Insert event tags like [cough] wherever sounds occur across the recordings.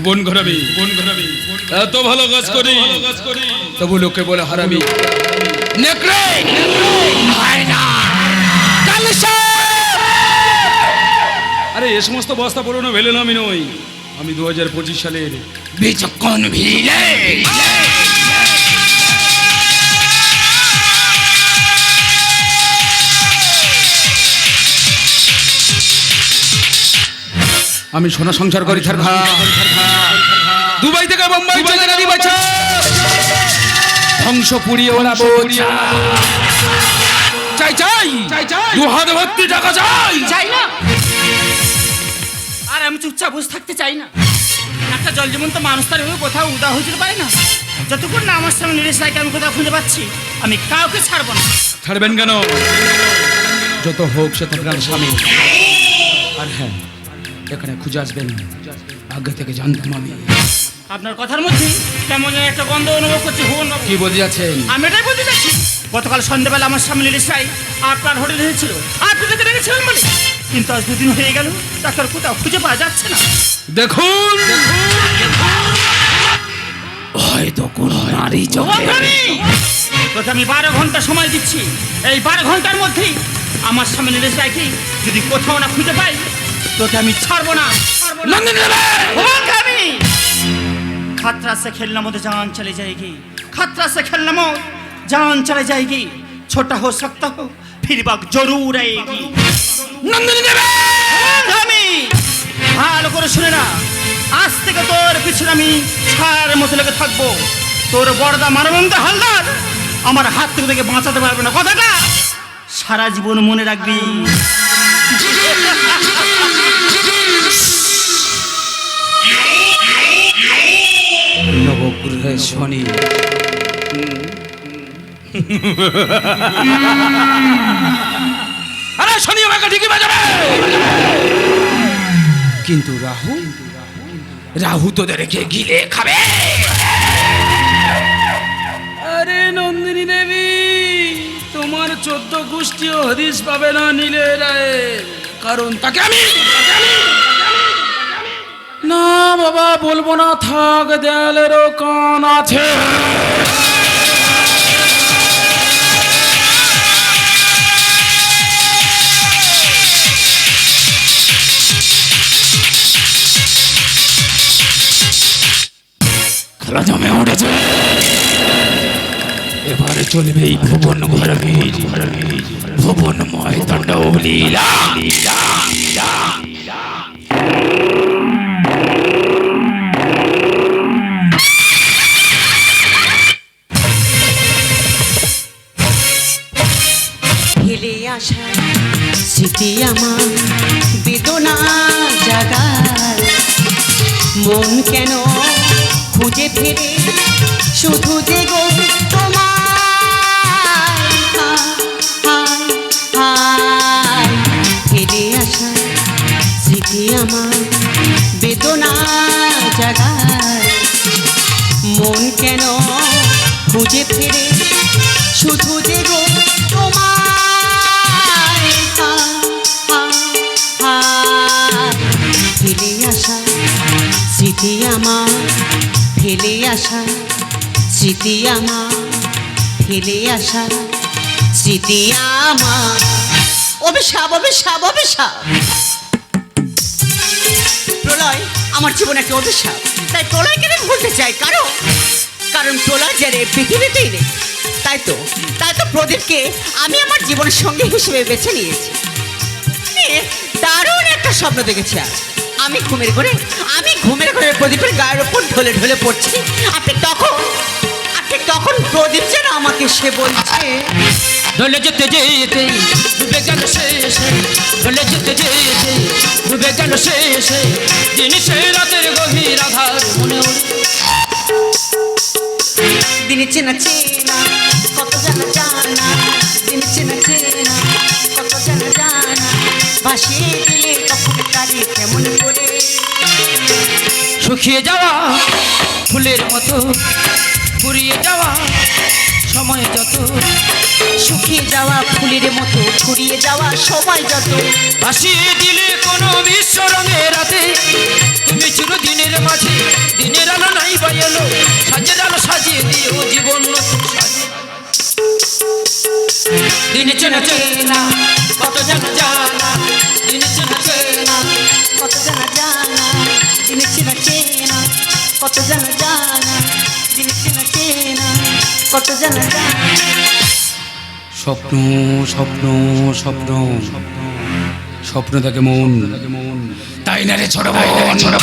ভুবন ঘরাবি। জীবন ঘরাবি। এত ভালো কাজ করি। তবু লোকে বলে হারাবি। নেকড়ে! আরে এ সমস্ত বস্তা পড়ো না ভেলেন আমি নই। আমি দু হাজার পঁচিশ সালের বিচক্ষণ ভিলে আমি সোনা সংসার করি ছাড় দুবাই থেকে বোম্বাই চলে গাড়ি বাছা। ধ্বংস পুড়িয়ে ওলাবো চাই চাই। চাই চাই। দু হাত ভর্তি টাকা চাই। চাই না। আর আমি চুপচাপ বসে থাকতে চাই না। একটা জল জীবন তো মানুষ তার হয়ে কোথাও উদা হয়ে পারে না। যতক্ষণ না আমার সামনে নিরেশ রায়কে আমি কোথাও খুঁজে পাচ্ছি আমি কাউকে ছাড়বো না। ছাড়বেন কেন? যত হোক সে আপনার স্বামী। আর হ্যাঁ এখানে খুঁজে আসবেন আগে থেকে জানতাম আমি। আপনার কথার মধ্যে কেমন যেন একটা গন্ধ অনুভব করছি বাবু। কি বলতে যাচ্ছেন আমি এটাই বলতে চাচ্ছি গতকাল সন্ধ্যেবেলা আমার সামনে রায় আপনার হোটেলে এসেছিল। আপনি তাকে ডেকেছিলেন বলে কিন্তু আজ দুদিন হয়ে গেল ডাক্তার কোথাও খুঁজে পাওয়া যাচ্ছে না। দেখুন! হয়তো কোন নারী তোকে আমি বারো ঘণ্টা সময় দিচ্ছি। এই বারো ঘণ্টার মধ্যেই আমার সামনে রায়কে যদি কোথাও না খুঁজে পাই তোকে আমি ছাড়বো না। খাতরা সে খেলনা মধ্যে জান চলে যায়গি। খাতরা সে খেলনা জান চলে যায়গি। ছোট হো সক্তা হো ফির বাক জরুর আয়েগি নন্দিনী দেবে! আমি? ভালো করে শুনে না। আজ থেকে তোর পিছনে আমি ছাড় মতো লেগে থাকব। তোর বড়দা মানবন্দ হালদার আমার হাত থেকে তোকে বাঁচাতে পারবে না। কথাটা সারা জীবন মনে রাখবি। নবগ্রহে শনি আরে শনি আমাকে ঠিকই বাজাবে। কিন্তু রাহু রাহু তোদেরকে গিলে খাবে। আরে নন্দিনী দেবী, তোমার চোদ্দ গোষ্ঠীও হদিস পাবে না নীলে রায়ের কারণ তাকে আমি না বাবা, বলব না, থাক, দেয়ালেরও কান আছে। জমে উঠেছে। এবারে চলবে এই ভুবন ঘর বীজ ভুবনময় তাণ্ডব লীলা লীলা লীলা স্মৃতি আমার বেদনা জাগায়। মন কেন খুঁজে ফেরে? শুধু যে মন কেন খুঁজে ফেরে? শুধু যে তোমার ফেলে আসা, স্মৃতি আমার ফেলে আসা, স্মৃতি আমার ফেলে আসা, স্মৃতি আমার। অভিশাপ অভিশাপ অভিশাপ। প্রলয়, আমার জীবন একটা অভিশাপ। তাই প্রলয়কে আমি ভুলতে চাই, কারণ কারণ প্রলয় যে রে পৃথিবীতেই নেই। তাই তো তাই তো প্রদীপকে আমি আমার জীবনের সঙ্গী হিসেবে বেছে নিয়েছি। নিয়ে দারুণ একটা স্বপ্ন দেখেছি আজ। আমি ঘুমের ঘরে আমি ঘুমের ঘরে প্রদীপের গায়ের ওপর ঢলে ঢলে পড়ছি। আপনি তখন আপনি তখন প্রদীপ যেন আমাকে সে বলছে। ঢলে যেতে যেতে ডুবে গেল শেষে ঢলে যেতে যেতে ডুবে গেল শেষে জিনিসে রাতের গভীর আধার মনে দিনে চেনা চেনা কত জানা শুকিয়ে যাওয়া ফুলের মতো ফুরিয়ে যাওয়া সময় যত। শুকিয়ে যাওয়া ফুলের মতো ফুরিয়ে যাওয়া সময় যত। ভাসিয়ে দিলে কোনো বিশ্ব রঙে রাতে তুমি চিরদিনের মাঝে দিনের আলো নাই বাজলো সাজের আলো সাজিয়ে দিও জীবন নতুন। দিন চেনা চেনা কত জানা জানা দিন চেনা চেনা কত জানা জানা দিন চেনা চেনা কত জানা জানা দিন চেনা চেনা কত জানা জানা স্বপ্ন স্বপ্ন স্বপ্ন স্বপ্ন স্বপ্ন থাকে মন। তাই না রে ছোট ভাই ছোট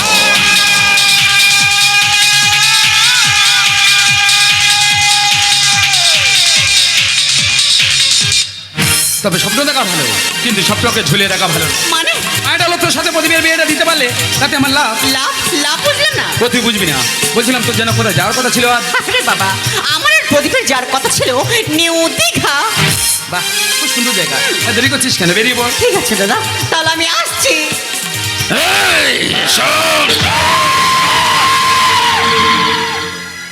তবে স্বপ্ন দেখা ভালো কিন্তু স্বপ্নকে ঝুলিয়ে রাখা ভালো। মানে? একটা লোক তোর সাথে প্রদীপের বিয়েটা দিতে পারলে তাতে আমার লাভ। লাভ? লাভ বুঝলেন না? প্রতি বুঝবি না। বলছিলাম তোর যেন কোথায় যাওয়ার কথা ছিল আর। আরে বাবা আমার আর প্রদীপের যার কথা ছিল নিউ দীঘা। বাহ খুব সুন্দর জায়গা। দেরি করছিস কেন? বেরিয়ে পড়। ঠিক আছে দাদা। তাহলে আমি আসছি।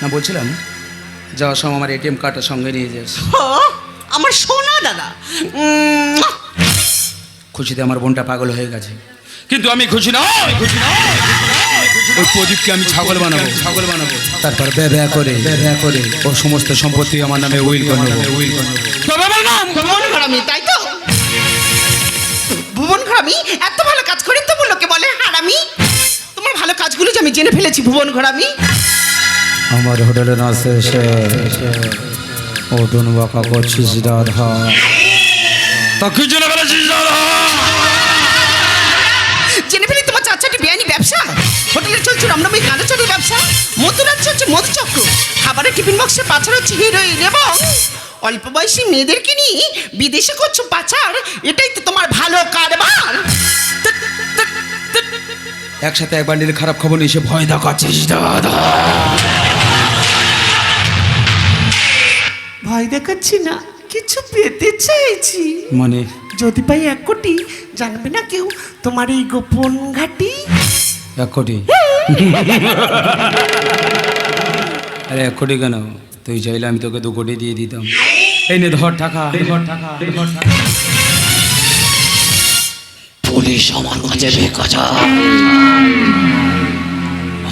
না বলছিলাম যাওয়ার সময় আমার এটিএম কার্ডটা সঙ্গে নিয়ে যাস। ও, আমার সোনা দাদা। উম, খুশিতে আমার বোনটা পাগল হয়ে গেছে। কিন্তু আমি খুশি না খুশি নয় ওই প্রদীপকে আমি ছাগল বানাবো। ছাগল বানাবো। তারপর ব্যয় করে ব্যয় করে ওর সমস্ত সম্পত্তি আমার নামে উইল করে নেব। উইল করে নেব আমার নাম ভুবন ঘরামি তাই তো? ভুবন ঘরামি এত ভালো কাজ করি তবু লোকে বলে হারামি? তোমার ভালো কাজগুলো যে আমি জেনে ফেলেছি ভুবন ঘরামি আমার হোটেলে না শেষে। ওটুন বাঁকা করছিস দাদা তা কি জন্য বলেছিস জেনে ফেলি তোমার চার চারটি বেআইনি ব্যবসা? হোটেলে চলছে রমরমি গাঁদা চড়ুর ব্যবসা। মধুরাজ চলছে মধুচক্র। খাবারের টিফিন বক্সে পাচার হচ্ছে হিরোইন এবং অল্প বয়সী মেয়েদেরকে নিয়ে বিদেশে করছ পাচার এটাই তো তোমার ভালো কারবার। একসাথে এক বান্ডিল খারাপ খবর নিয়ে এসে ভয় দেখাচ্ছিস দাদা ভয় দেখাচ্ছি না কিছু পেতে চাইছি। মানে? যদি পাই এক কোটি জানবে না কেউ তোমার এই গোপন ঘাটি? এক কোটি? [laughs] আরে এক কোটি কেন? তুই চাইলে আমি তোকে দু কোটি দিয়ে দিতাম। এই নে ধর টাকা। ধর টাকা ধর টাকা পুলিশ আমার কাছে ভিক্ষা চায়।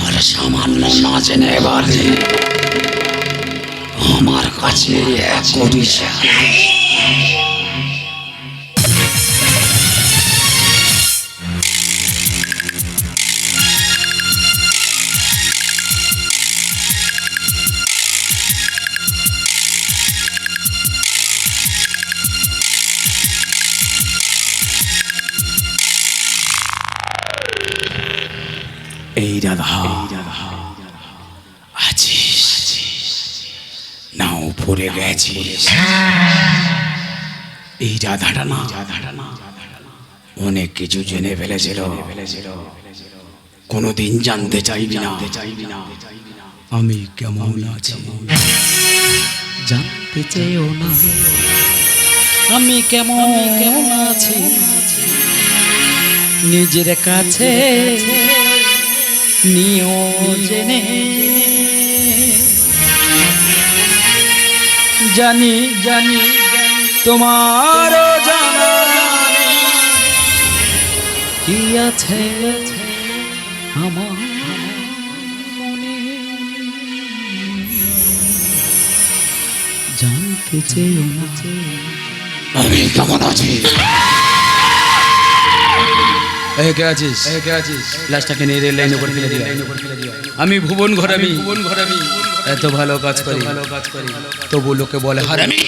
আর সামান্য না জেনে এবারে আমার কাছে এক কোটি চায়। এই রাধা উপরে গেছিস এই রাধাটা না, অনেক কিছু জেনে ফেলেছিল। কোনোদিন জানতে চাইবি না। আমি কেমন আছি? জানতে চেয়েও না। আমি কেমন কেমন আছি? নিজের কাছে নিও জেনে জানি জানি তোমার জানা কি আছে আমার জানতে চেয়েও না। আমি কেমন আছি? আমি ভুবন ঘরামি। ভুবন ঘরামি। এত ভালো কাজ করি। ভালো কাজ করি। তবু লোকে বলে হারামি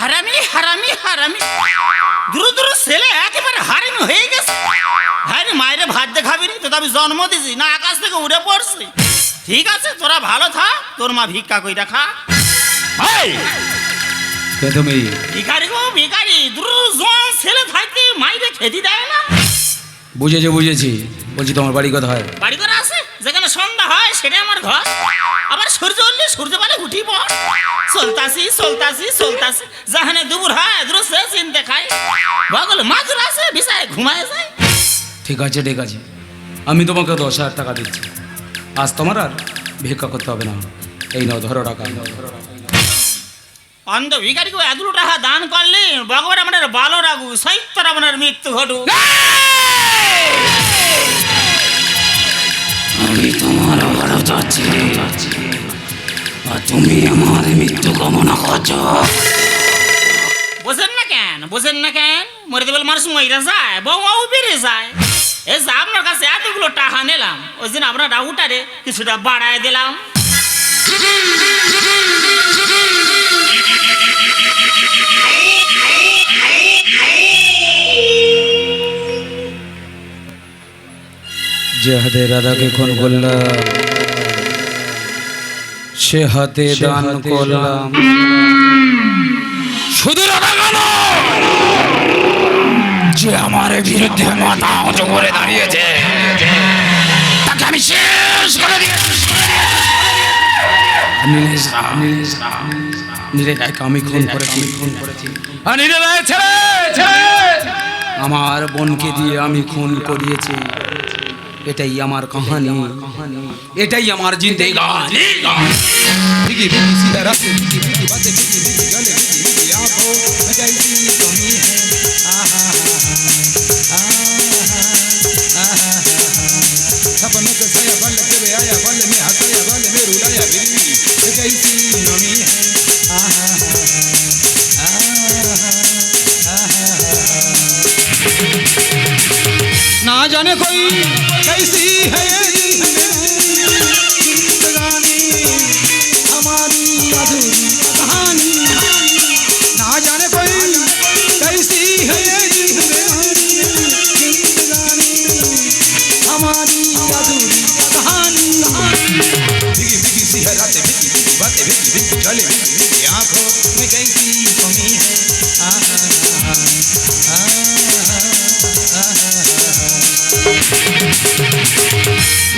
হারামি। হারামি হারামি দূর দূর ছেলে একেবারে হারামি হয়ে গেছে। হ্যাঁ মায়ের ভাত দেখাবি নি তো তো আমি জন্ম দিছি না আকাশ থেকে উড়ে পড়ছি। ঠিক আছে তোরা ভালো থাক তোর মা ভিক্ষা কইরা খা। এই, কে তুমি ভিখারি গো ভিখারি দূর জন ছেলে থাকতে মাইরে খেতে দেয় না? বুঝেছি বুঝেছি। বলছি তোমার বাড়ি কোথায়? বাড়ি করে আছে? যেখানে সন্ধ্যা হয় সেটাই আমার ঘর। আবার সূর্য উঠলে সূর্য বলে উঠি পড় চলতাছি চলতাছি চলতাছি। যেখানে দুপুর হয় দূর সে চিনতে খাই বগল মাদুর আছে বিছায় ঘুমায় যায়। ঠিক আছে ঠিক আছে। আমি তোমাকে দশ হাজার টাকা দিচ্ছি। আজ তোমার আর ভিক্ষা করতে হবে না। এই নাও ধরো টাকা। অন্ধ ভিকারিকে এতগুলো টাকা দান করলে ভগবান আপনার ভালো রাখু সৈত্যর আপনার মৃত্যু ঘটু আমি তোমার ভালো চাচ্ছি আর তুমি আমার মৃত্যু কামনা করছ। বোঝেন না কেন বোঝেন না কেন? মরে দেবেল মানুষ মহিলা যায় বউ বেড়ে যায়। যে আপনার কাছে এতগুলো টাকা নিলাম ওই দিন আপনার রাহুটারে কিছুটা বাড়ায় দিলাম। যে হাতে রাধাকে খুন করলাম সে হাতে দান করলাম। যে আমার বিরুদ্ধে মাথা উঁচু করে দাঁড়িয়েছে তাকে আমি শেষ করে দিয়েছি নীলেশ রাম, নীলেশ রাম, নীলেশ রায়কে আমি খুন করেছি খুন করেছি আর নীলেশ রায় ছেলে ছেলে আমার বোনকে দিয়ে আমি খুন করিয়েছি এটাই আমার কাহানি এটাই আমার জিন্দেগানি भीगी भीगी सीधा रास्ते भीगी भीगी बातें भीगी भीगी गले भीगी भीगी आंखों में कैसी कमी है आहा आहा ना जाने कोई कैसी है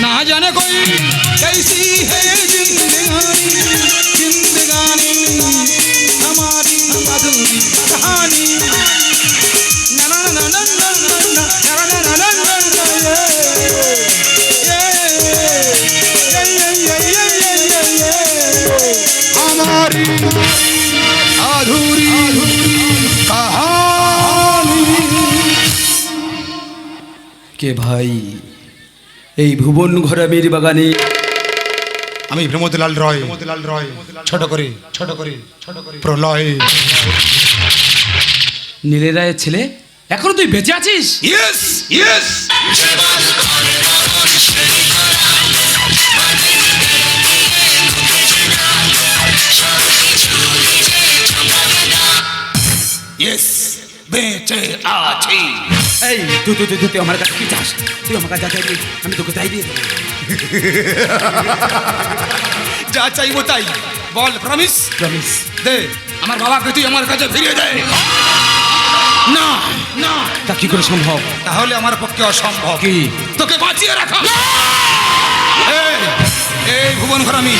ना जाने कोई कैसी है जिंदगानी जिंदगानी हमारी अधूरी कहानी। ভাই এই ভুবন ঘরামির বাগানে আমি প্রমোদলাল রয়। প্রমোদলাল রয় ছোট করে। ছোট করে ছোট করে প্রলয়। নীলে রায়ের ছেলে এখনও তুই বেঁচে আছিস? ইয়েস ইয়েস ইয়েস বেঁচে আছি। এই তুই তুই তুই তুই আমার কাছে কি চাস? তুই আমার কাছে চাইবি আমি তোকে তাই দিয়ে যা চাইব তাই। বল প্রমিস প্রমিস দে আমার বাবাকে তুই আমার কাছে ফিরিয়ে দে। না না। তা কি করে সম্ভব? তাহলে আমার পক্ষে অসম্ভব। কি? তোকে বাঁচিয়ে রাখা। এই, ভুবন ঘরামি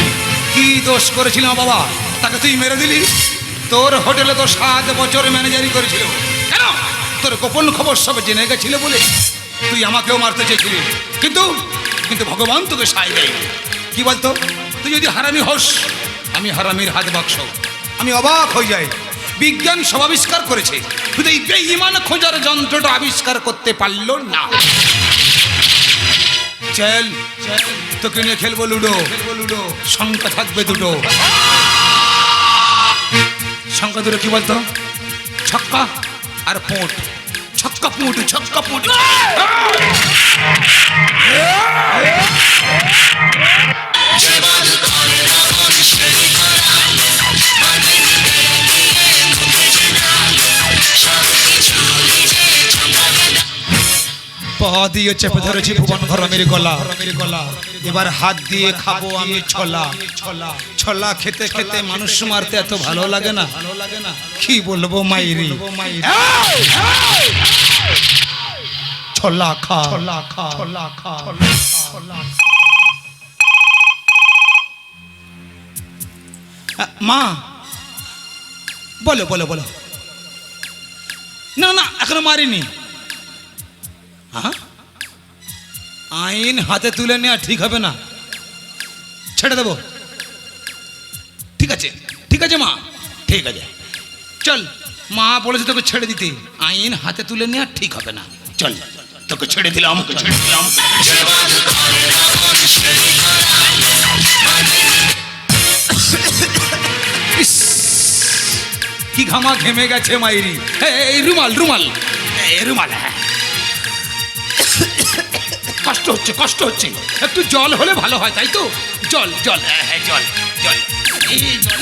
কি দোষ করেছিল আমার বাবা? তাকে তুই মেরে দিলি? তোর হোটেলে তো সাত বছর ম্যানেজারি করেছিল। তোর গোপন খবর সব জেনে গেছিল বলে তুই আমাকেও মারতে চেয়েছিলি। কিন্তু কিন্তু ভগবান তোকে সাই দেয় কি বলতো? তুই যদি হারামি হোস, আমি হারামির হাত বাক্স। আমি অবাক হয়ে যাই। বিজ্ঞান সব আবিষ্কার করেছে। শুধু এই বেঈমান খোঁজার যন্ত্রটা আবিষ্কার করতে পারল না। চল, তোকে নিয়ে খেলব লুডো। লুডো শঙ্কা থাকবে দুটো। শঙ্কা দুটো কি বলতো? ছক্কা? আর পোঁট ছক্কা পুঁট ছক্কা পুঁট। পা দিয়ে চেপে ধরেছি ভুবন ঘরমের গলা। গলা। এবার হাত দিয়ে খাব আমি ছলা। ছলা। ছলা খেতে খেতে মানুষ মারতে এত ভালো লাগে না। ভালো লাগে না। কি বলব মাইরি? ছলা খা। ছলা খা। ছলা খা। ছলা মা। বলো বলো বলো। না না এখনও মারিনি। আইন হাতে তুলে নেওয়া ঠিক হবে না। ছেড়ে দেবো। ঠিক আছে ঠিক আছে মা। ঠিক আছে। চল, মা বলেছে তোকে ছেড়ে দিতে। আইন হাতে তুলে নেওয়া ঠিক হবে না। চল, তোকে ছেড়ে দিলাম, তোকে ছেড়ে দিলাম। কি ঘামা ঘেমে গেছে মাইরি। এই রুমাল রুমাল। রুমাল হ্যাঁ। কষ্ট হচ্ছে কষ্ট হচ্ছে। একটু জল হলে ভালো হয় তাই তো? জল জল হ্যাঁ হ্যাঁ জল জল। এই জল।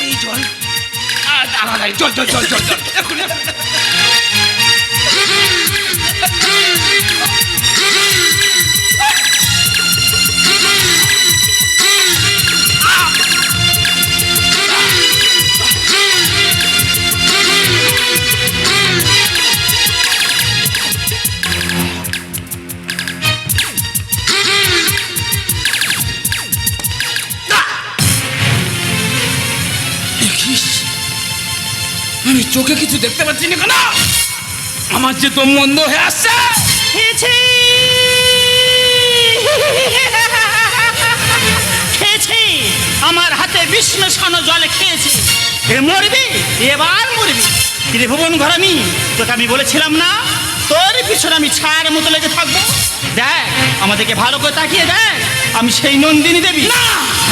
এই জল। জল জল জল জল জল। এক্ষুনি, চোখে কিছু দেখতে পাচ্ছি না কেন? আমার যে তো মন্দ হয়ে আসছে। খেয়েছি। আমার হাতে বিষ মেশানো জলে খেয়েছি। এ মরবি এবার মরবি। কিরে ভুবন ঘরামি তোকে আমি বলেছিলাম না তোর পিছনে আমি ছায়ার মতো লেগে থাকব। দেখ আমাদেরকে ভালো করে তাকিয়ে দেখ আমি সেই নন্দিনী দেবী।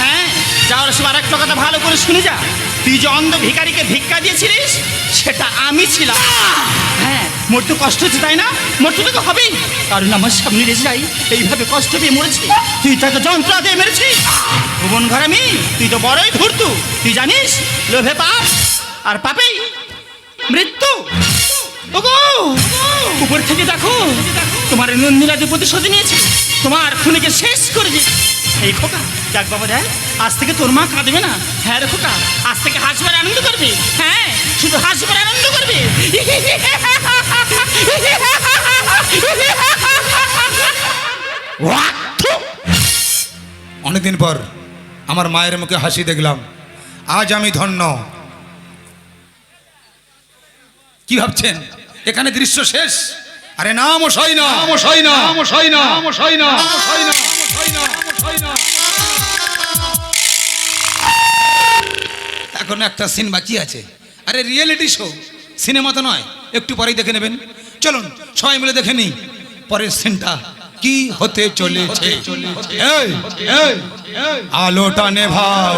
হ্যাঁ যাওয়ার সময় আর একটা কথা ভালো করে শুনে যা। তুই যে অন্ধ ভিখারিকে ভিক্ষা দিয়েছিলিস, সেটা আমি ছিলাম। হ্যাঁ মোর তো কষ্ট হচ্ছে, তাই না? মোর তো হবেই। কারণ আমার সামনে রেসে যাই, এইভাবে কষ্ট পেয়ে মরেছি। তুই তাকে যন্ত্রণা দিয়ে মেরেছিস। ভুবন ঘরামি তুই তো বড়ই ধূর্তু তুই জানিস, লোভে পাপ আর পাপেই মৃত্যু। ওগো, উপর থেকে দেখো, তোমার নন্দিরাতে প্রতিশোধ নিয়েছে তোমার খুনিকে শেষ করে দিয়েছে। এই খোকা যাক বাবা দেখ আজ থেকে তোর মা কাঁদবে না। হ্যাঁ রে খোকা আজ থেকে হাসবার আনন্দ করবে? হ্যাঁ শুধু হাসবার আনন্দ করবে? অনেকদিন পর আমার মায়ের মুখে হাসি দেখলাম। আজ আমি ধন্য। কি ভাবছেন? এখানে দৃশ্য শেষ? আরে না মশাই না। মশাই না। মশাই না। মশাই না। মশাই না মশাই না। এখন একটা সিন বাকি আছে। আরে রিয়েলিটি শো সিনেমা তো নয় একটু পরেই দেখে নেবেন। চলুন সবাই মিলে দেখে নিই পরের সিনটা কি হতে চলেছে। আলোটা নেভাও